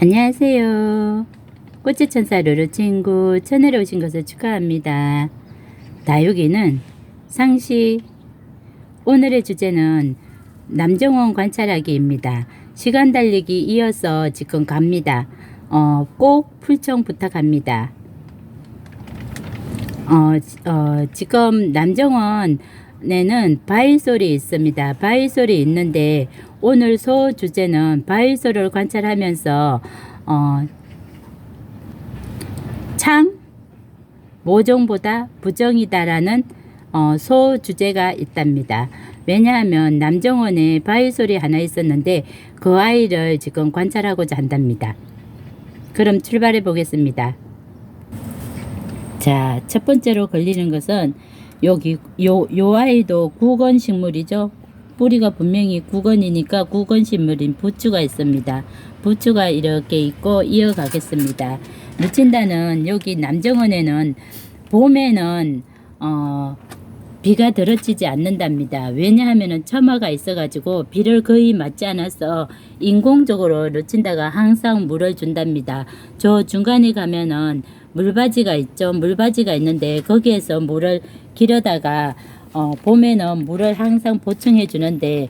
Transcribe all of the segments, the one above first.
안녕하세요. 꽃치천사 루루 친구 채널에 오신 것을 축하합니다. 다육이는 상시 오늘의 주제는 남정원 관찰하기입니다. 시간 달리기 이어서 지금 갑니다. 어, 꼭 풀청 부탁합니다. 어, 어, 지금 남정원에는 바위 솔이 있습니다. 바위 솔이 있는데 오늘 소 주제는 바위솔을 관찰하면서 어, 창 모종보다 부정이다라는 어, 소 주제가 있답니다. 왜냐하면 남정원에 바위솔이 하나 있었는데 그 아이를 지금 관찰하고자 한답니다. 그럼 출발해 보겠습니다. 자, 첫 번째로 걸리는 것은 여기 요, 요 아이도 구건 식물이죠. 뿌리가 분명히 구건이니까 구건 식물인 부추가 있습니다. 부추가 이렇게 있고 이어가겠습니다. 루친다는 여기 남정원에는 봄에는 어, 비가 들어치지 않는답니다. 왜냐하면은 처마가 있어가지고 비를 거의 맞지 않아서 인공적으로 루친다가 항상 물을 준답니다. 저 중간에 가면은 물바지가 있죠. 물바지가 있는데 거기에서 물을 기려다가 어, 봄에는 물을 항상 보충해 주는데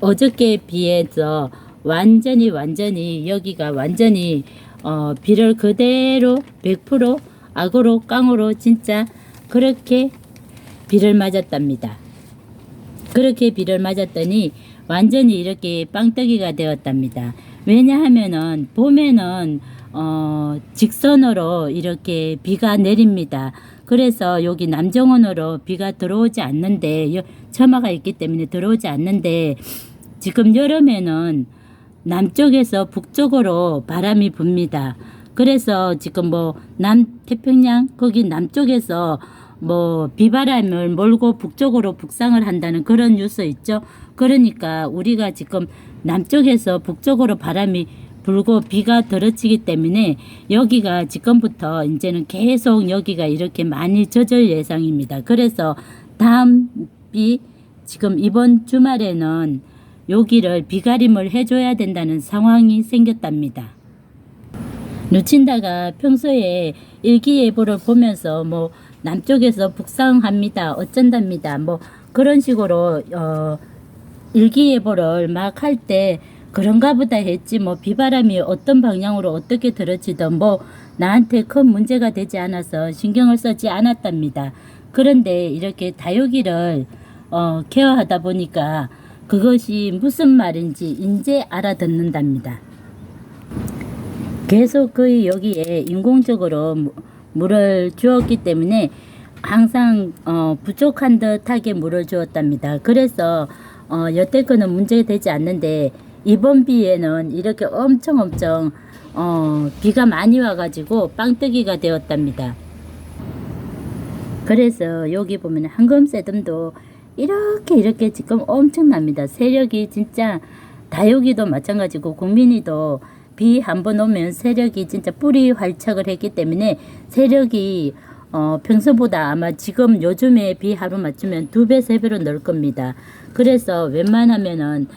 어저께 비해서 완전히 완전히 여기가 완전히 어, 비를 그대로 100% 악으로 깡으로 진짜 그렇게 비를 맞았답니다. 그렇게 비를 맞았더니 완전히 이렇게 빵떡이가 되었답니다. 왜냐하면은 봄에는 어, 직선으로 이렇게 비가 내립니다. 그래서 여기 남정원으로 비가 들어오지 않는데 여- 처마가 있기 때문에 들어오지 않는데 지금 여름에는 남쪽에서 북쪽으로 바람이 붑니다. 그래서 지금 뭐 남 태평양 거기 남쪽에서 뭐 비바람을 몰고 북쪽으로 북상을 한다는 그런 뉴스 있죠. 그러니까 우리가 지금 남쪽에서 북쪽으로 바람이 불고 비가 들어치기 때문에 여기가 지금부터 이제는 계속 여기가 이렇게 많이 젖을 예상입니다. 그래서 다음 비 지금 이번 주말에는 여기를 비가림을 해줘야 된다는 상황이 생겼답니다. 누친다가 평소에 일기예보를 보면서 뭐 남쪽에서 북상합니다. 어쩐답니다. 뭐 그런 식으로 어 일기예보를 막 할 때 그런가 보다 했지 뭐 비바람이 어떤 방향으로 어떻게 들어치든 뭐 나한테 큰 문제가 되지 않아서 신경을 쓰지 않았답니다. 그런데 이렇게 다육이를 어 케어하다 보니까 그것이 무슨 말인지 이제 알아듣는답니다. 계속 거의 여기에 인공적으로 무- 물을 주었기 때문에 항상 어, 부족한 듯하게 물을 주었답니다. 그래서 어, 여태껏은 문제되지 않는데 이번 비에는 이렇게 엄청 엄청 어, 비가 많이 와가지고 빵떡이가 되었답니다. 그래서 여기 보면 황금새듬도 이렇게 이렇게 지금 엄청납니다. 세력이 진짜 다육이도 마찬가지고 국민이도 비 한 번 오면 세력이 진짜 뿌리 활착을 했기 때문에 세력이 어, 평소보다 아마 지금 요즘에 비 하루 맞추면 두 배, 세 배로 늘 겁니다. 그래서 웬만하면은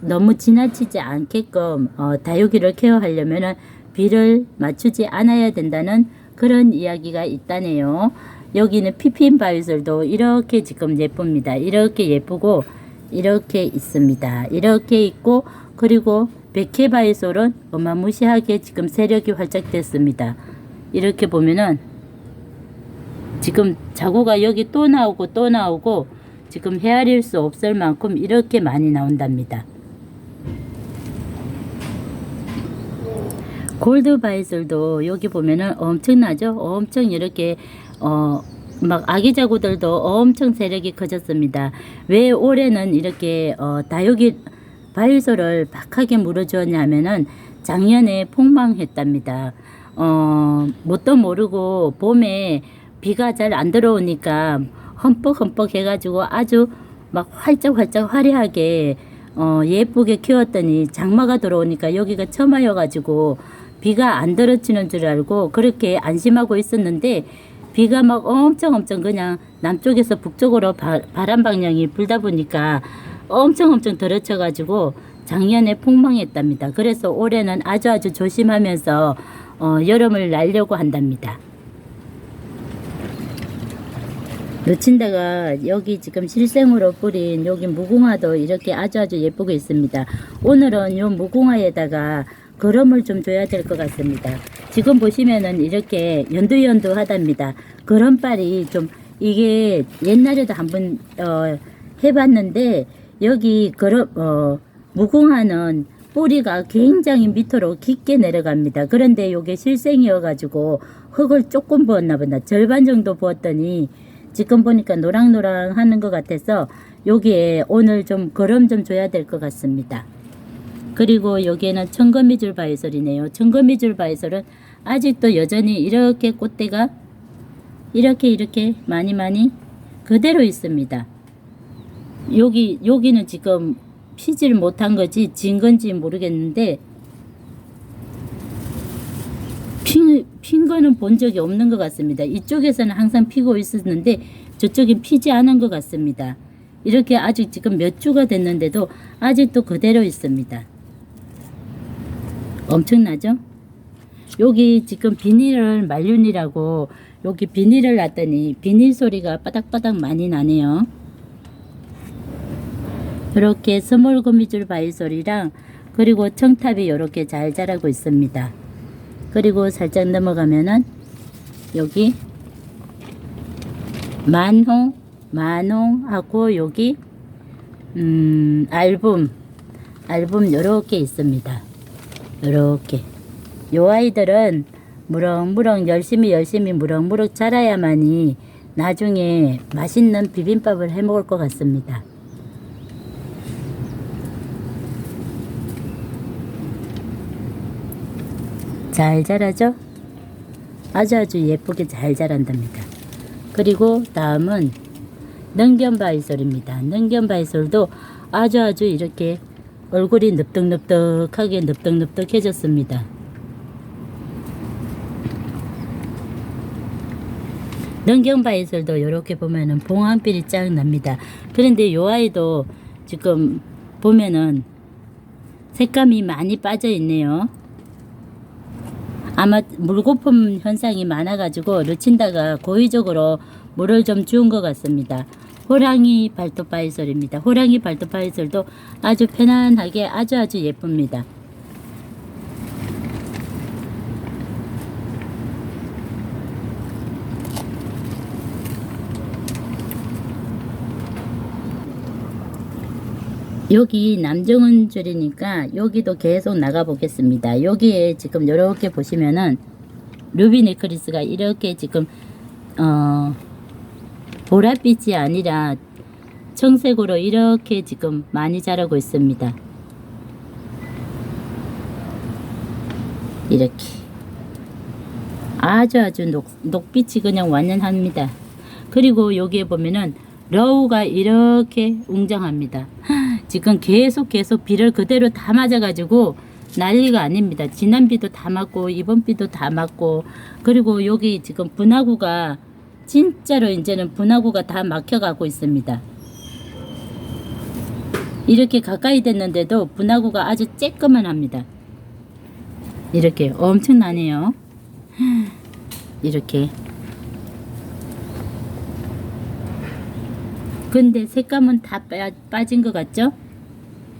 너무 지나치지 않게끔 어, 다육이를 케어하려면은 비를 맞추지 않아야 된다는 그런 이야기가 있다네요. 여기는 피핀 바위솔도 이렇게 지금 예쁩니다. 이렇게 예쁘고 이렇게 있습니다. 이렇게 있고 그리고 백회 바위솔은 어마무시하게 지금 세력이 활짝됐습니다. 이렇게 보면은 지금 자구가 여기 또 나오고 또 나오고 지금 헤아릴 수 없을 만큼 이렇게 많이 나온답니다. 골드 바이슬도 여기 보면은 엄청나죠? 엄청 이렇게 어 막 아기 자구들도 엄청 세력이 커졌습니다. 왜 올해는 이렇게 어 다육이 바이솔을 박하게 물어주었냐면은 작년에 폭망했답니다. 어 뭣도 모르고 봄에 비가 잘 안 들어오니까 흠뻑흠뻑 해가지고 아주 막 활짝활짝 화려하게 어, 예쁘게 키웠더니 장마가 들어오니까 여기가 처마여가지고 비가 안 들어치는 줄 알고 그렇게 안심하고 있었는데 비가 막 엄청 엄청 그냥 남쪽에서 북쪽으로 바, 바람 방향이 불다 보니까 엄청 엄청 들어쳐가지고 작년에 폭망했답니다. 그래서 올해는 아주 아주 조심하면서 어, 여름을 날려고 한답니다. 놓친다가 여기 지금 실생으로 뿌린 여기 무궁화도 이렇게 아주 아주 예쁘게 있습니다. 오늘은 요 무궁화에다가 거름을 좀 줘야 될 것 같습니다. 지금 보시면은 이렇게 연두연두하답니다. 거름발이 좀 이게 옛날에도 한번 어, 해봤는데 여기 거름 어, 무궁화는 뿌리가 굉장히 밑으로 깊게 내려갑니다. 그런데 요게 실생이어 가지고 흙을 조금 부었나 보다. 절반 정도 부었더니 지금 보니까 노랑노랑 하는 것 같아서 여기에 오늘 좀 거름 좀 줘야 될 것 같습니다. 그리고 여기에는 청거미줄 바이솔이네요. 청거미줄 바이솔은 아직도 여전히 이렇게 꽃대가 이렇게 이렇게 많이 많이 그대로 있습니다. 여기 여기는 지금 피질 못한 거지 진 건지 모르겠는데 핀, 핀 거는 본 적이 없는 것 같습니다. 이쪽에서는 항상 피고 있었는데 저쪽엔 피지 않은 것 같습니다. 이렇게 아직 지금 몇 주가 됐는데도 아직도 그대로 있습니다. 엄청나죠? 여기 지금 비닐을 말륜이라고 여기 비닐을 놨더니 비닐 소리가 바닥바닥 많이 나네요. 이렇게 스몰 거미줄 바이솔이랑 그리고 청탑이 이렇게 잘 자라고 있습니다. 그리고 살짝 넘어가면은 여기 만홍, 만홍하고 여기 음, 알붐, 알붐 요렇게 있습니다. 요렇게. 요 아이들은 무럭무럭 열심히 열심히 무럭무럭 자라야만이 나중에 맛있는 비빔밥을 해 먹을 것 같습니다. 잘 자라죠? 아주 아주 예쁘게 잘 자란답니다. 그리고 다음은 능견바이솔입니다. 능견바이솔도 아주 아주 이렇게 얼굴이 늪득늪득하게 늪득늪득해졌습니다. 능경바이솔도 이렇게 보면은 봉황빛이 쫙 납니다. 그런데 요 아이도 지금 보면은 색감이 많이 빠져 있네요. 아마 물거품 현상이 많아가지고 루친다가 고의적으로 물을 좀 주운 것 같습니다. 호랑이 발톱바이솔입니다. 호랑이 발톱바이솔도 아주 편안하게 아주 아주 예쁩니다. 여기 남정은 줄이니까 여기도 계속 나가 보겠습니다. 여기에 지금 이렇게 보시면은 루비 네크리스가 이렇게 지금 어 보랏빛이 아니라 청색으로 이렇게 지금 많이 자라고 있습니다. 이렇게 아주 아주 녹, 녹빛이 그냥 완연합니다. 그리고 여기에 보면은 러우가 이렇게 웅장합니다. 지금 계속 계속 비를 그대로 다 맞아가지고 난리가 아닙니다. 지난 비도 다 맞고 이번 비도 다 맞고 그리고 여기 지금 분화구가 진짜로 이제는 분화구가 다 막혀가고 있습니다. 이렇게 가까이 됐는데도 분화구가 아주 쬐끄만 합니다. 이렇게 엄청나네요. 이렇게 근데 색감은 다 빠, 빠진 것 같죠?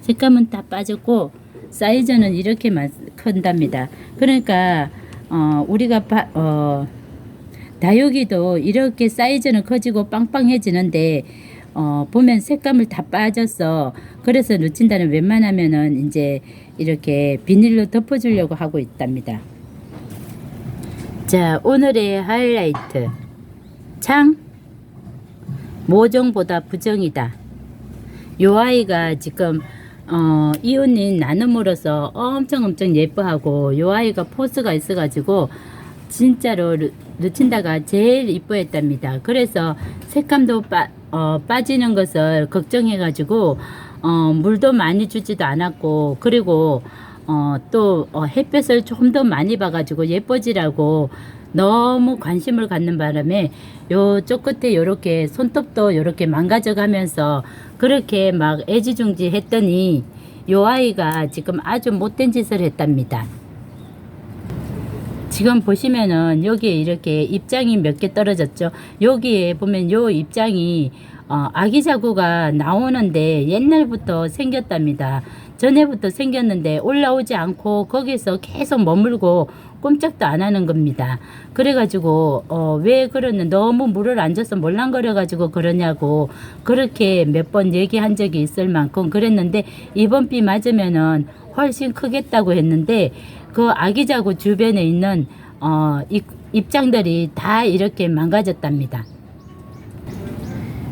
색감은 다 빠졌고 사이즈는 이렇게 만- 큰답니다. 그러니까 어, 우리가 바, 어, 다육이도 이렇게 사이즈는 커지고 빵빵해지는데 어, 보면 색감을 다 빠졌어. 그래서 놓친다는 웬만하면은 이제 이렇게 비닐로 덮어주려고 하고 있답니다. 자, 오늘의 하이라이트. 창 모종보다 부정이다. 요 아이가 지금 어, 이웃님 나눔으로서 엄청 엄청 예뻐하고 요 아이가 포스가 있어가지고 진짜로 루, 루친다가 제일 이뻐했답니다. 그래서 색감도 빠, 어, 빠지는 것을 걱정해가지고 어, 물도 많이 주지도 않았고 그리고 어, 또 어, 햇볕을 좀더 많이 봐가지고 예뻐지라고 너무 관심을 갖는 바람에 요쪽 끝에 요렇게 손톱도 요렇게 망가져 가면서 그렇게 막 애지중지 했더니 요 아이가 지금 아주 못된 짓을 했답니다. 지금 보시면은 여기에 이렇게 입장이 몇 개 떨어졌죠. 여기에 보면 요 입장이 어, 아기 자구가 나오는데 옛날부터 생겼답니다. 전에부터 생겼는데 올라오지 않고 거기서 계속 머물고 꼼짝도 안 하는 겁니다. 그래가지고 어, 왜 그러는 너무 물을 안 줘서 몰랑거려가지고 그러냐고 그렇게 몇 번 얘기한 적이 있을 만큼 그랬는데 이번 비 맞으면은 훨씬 크겠다고 했는데 그 아기 자구 주변에 있는 어, 입, 입장들이 다 이렇게 망가졌답니다.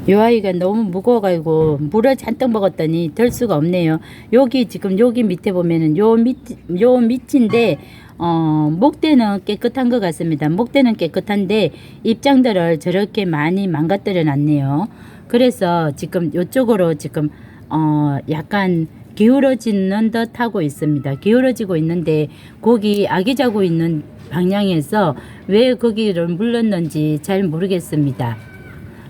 요 아이가 너무 무거워가지고 물을 잔뜩 먹었더니 될 수가 없네요. 여기 지금 여기 밑에 보면은 요 밑, 요 밑인데 어, 목대는 깨끗한 것 같습니다. 목대는 깨끗한데 입장들을 저렇게 많이 망가뜨려 놨네요. 그래서 지금 요쪽으로 지금 어, 약간 기울어지는 듯 하고 있습니다. 기울어지고 있는데 거기 아기 자고 있는 방향에서 왜 거기를 물렀는지 잘 모르겠습니다.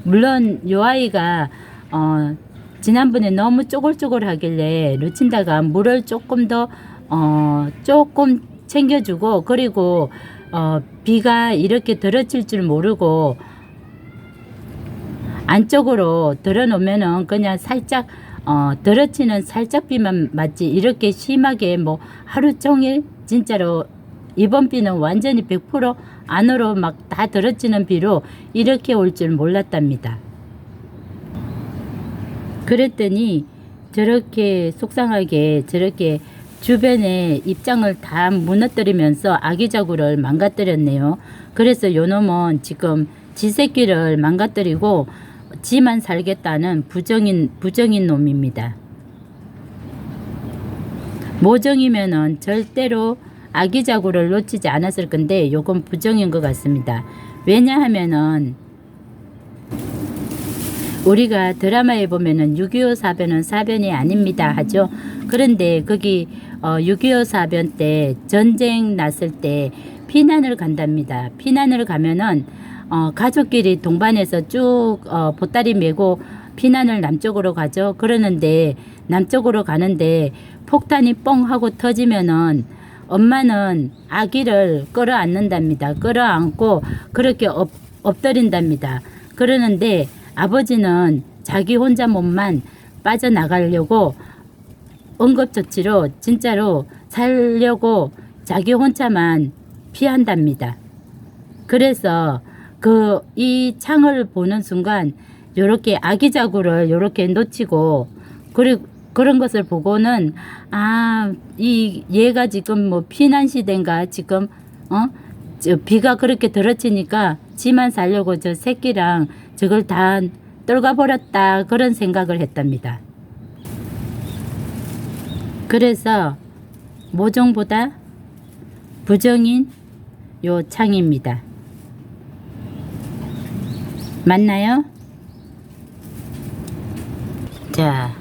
물론 요 아이가 어 지난번에 너무 쪼글쪼글 하길래 루친다가 물을 조금 더 어 조금 챙겨주고 그리고 어 비가 이렇게 들어칠 줄 모르고 안쪽으로 들어놓으면은 그냥 살짝 어 들어치는 살짝 비만 맞지 이렇게 심하게 뭐 하루 종일 진짜로 이번 비는 완전히 100% 안으로 막 다 들어치는 비로 이렇게 올 줄 몰랐답니다. 그랬더니 저렇게 속상하게 저렇게 주변에 입장을 다 무너뜨리면서 아기자구를 망가뜨렸네요. 그래서 요놈은 지금 지 새끼를 망가뜨리고 지만 살겠다는 부정인 부정인 놈입니다. 모정이면은 절대로 아기자구를 놓치지 않았을 건데 요건 부정인 것 같습니다. 왜냐하면은 우리가 드라마에 보면은 6.25 사변은 사변이 아닙니다 하죠. 그런데 거기 어, 6.25 사변 때 전쟁 났을 때 피난을 간답니다. 피난을 가면은 어, 가족끼리 동반해서 쭉 어, 보따리 메고 피난을 남쪽으로 가죠. 그러는데 남쪽으로 가는데 폭탄이 뻥 하고 터지면은 엄마는 아기를 끌어안는답니다. 끌어안고 그렇게 엎, 엎드린답니다. 그러는데 아버지는 자기 혼자 몸만 빠져나가려고 응급조치로 진짜로 살려고 자기 혼자만 피한답니다. 그래서 그 이 창을 보는 순간 요렇게 아기 자구를 요렇게 놓치고 그리고 그런 것을 보고는 아 이 얘가 지금 뭐 피난 시대인가 지금 어저 비가 그렇게 들어치니까 지만 살려고 저 새끼랑 저걸 다 떨가 버렸다 그런 생각을 했답니다. 그래서 모종보다 부정인 요 창입니다. 맞나요? 자,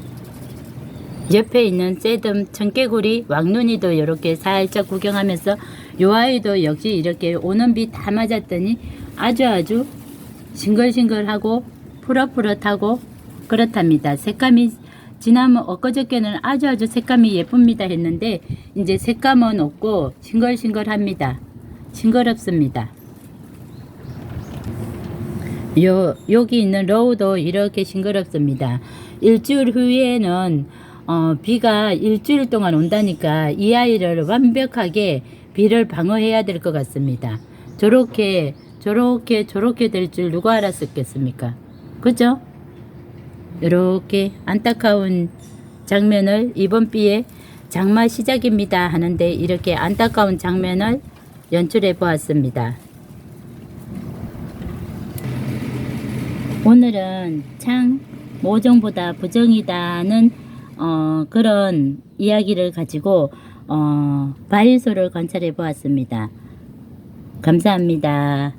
옆에 있는 새듬 청개구리 왕눈이도 이렇게 살짝 구경하면서 요 아이도 역시 이렇게 오는 비 다 맞았더니 아주 아주 싱글싱글하고 푸릇푸릇하고 그렇답니다. 색감이 지난번 엊그저께는 아주 아주 색감이 예쁩니다 했는데 이제 색감은 없고 싱글싱글합니다. 싱그럽습니다. 요 여기 있는 로우도 이렇게 싱그럽습니다. 일주일 후에는 어, 비가 일주일 동안 온다니까 이 아이를 완벽하게 비를 방어해야 될 것 같습니다. 저렇게 저렇게 저렇게 될 줄 누가 알았었겠습니까? 그죠? 이렇게 안타까운 장면을 이번 비에 장마 시작입니다 하는데 이렇게 안타까운 장면을 연출해 보았습니다. 오늘은 창 모정보다 부정이다는 어, 그런 이야기를 가지고 어, 바일소를 관찰해 보았습니다. 감사합니다.